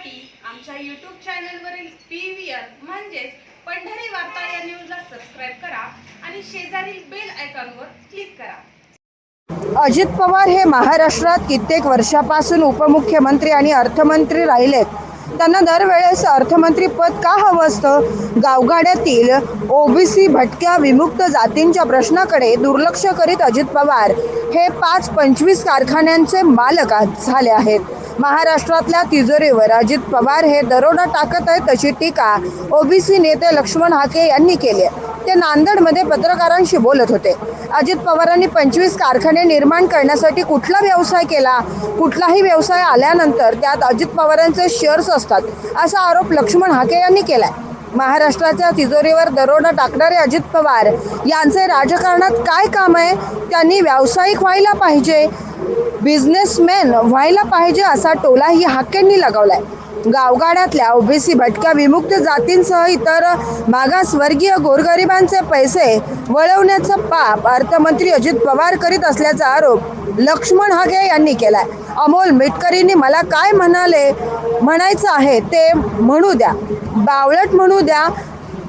पाहण्यासाठी आमच्या यूट्यूब चॅनलवरील पी व्ही आर म्हणजेच पंढरी वार्ता या न्यूजला सबस्क्राईब करा आणि शेजारील बेल आयकॉनवर क्लिक करा. अजित पवार हे महाराष्ट्रात कित्येक वर्षापासून उपमुख्यमंत्री आणि अर्थमंत्री राहिलेत. त्यांना दरवेळेस अर्थमंत्री पद का हवं असतं? गावगाड्यातील ओबीसी भटक्या विमुक्त जातींच्या प्रश्नाकडे दुर्लक्ष करीत अजित पवार हे पाच पंचवीस कारखान्यांचे मालक झाले आहेत. महाराष्ट्रातल्या तिजोरीवर अजित पवार हे दरोडा टाकत आहेत अशी टीका ओबीसी नेते लक्ष्मण हाके यांनी केली ते नांदेडमध्ये पत्रकारांशी बोलत होते. अजित पवारांनी पंचवीस कारखाने निर्माण करण्यासाठी कुठला व्यवसाय केला? कुठलाही व्यवसाय आल्यानंतर त्यात अजित पवारांचे शेअर्स असतात असा आरोप लक्ष्मण हाके यांनी केलाय. महाराष्ट्राच्या तिजोरीवर दरोडा टाकणारे अजित पवार यांचे राजकारणात काय काम आहे? त्यांनी व्यावसायिक व्हायला पाहिजे. बिझनेसमॅन व्हायला पाहिजे असा टोलाही हाकेंनी लगावलाय. गावगाड्यातल्या ओबीसी भटक्या विमुक्त जातींसह इतर मागासवर्गीय गोरगरिबांचे पैसे वळवण्याचं पाप अर्थमंत्री अजित पवार करीत असल्याचा आरोप लक्ष्मण हागे यांनी केलाय. अमोल मिटकरींनी मला काय म्हणाले म्हणायचं आहे ते म्हणू द्या. बावळट म्हणू द्या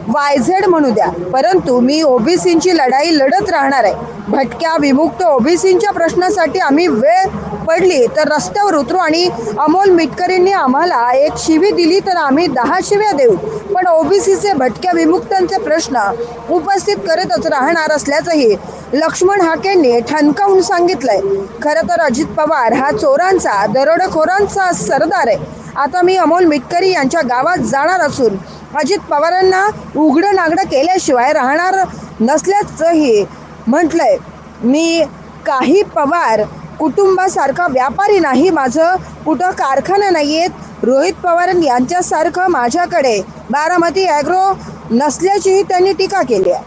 वायझेड म्हणू द्या. परंतु मी ओबीसींची लढाई लढत राहणार आहे. भटक्या विमुक्त ओबीसींच्या प्रश्नासाठी आम्ही वेळ पडली तर रस्त्यावर उतरू आणि अमोल मिटकरींनी आम्हाला एक शिवी दिली तर आम्ही दहा शिव्या देऊ. पण ओबीसीचे भटक्या विमुक्तांचे प्रश्न उपस्थित करतच राहणार असल्याचंही लक्ष्मण हाकेंनी ठणकावून सांगितलंय. खरं तर अजित पवार हा चोरांचा दरोडेखोरांचा सरदार आहे. आता मी अमोल मिटकरी यांच्या गावात जाणार असून अजित पवारांना उघडं नागडं केल्याशिवाय राहणार नसल्याचंही म्हटलंय. मी काही पवार कुटुंबासारखा व्यापारी नाही माझं कुठं कारखाना नाही आहेत रोहित पवार यांच्यासारखं माझ्याकडे बारामती ॲग्रो नसल्याचीही त्यांनी टीका केली आहे.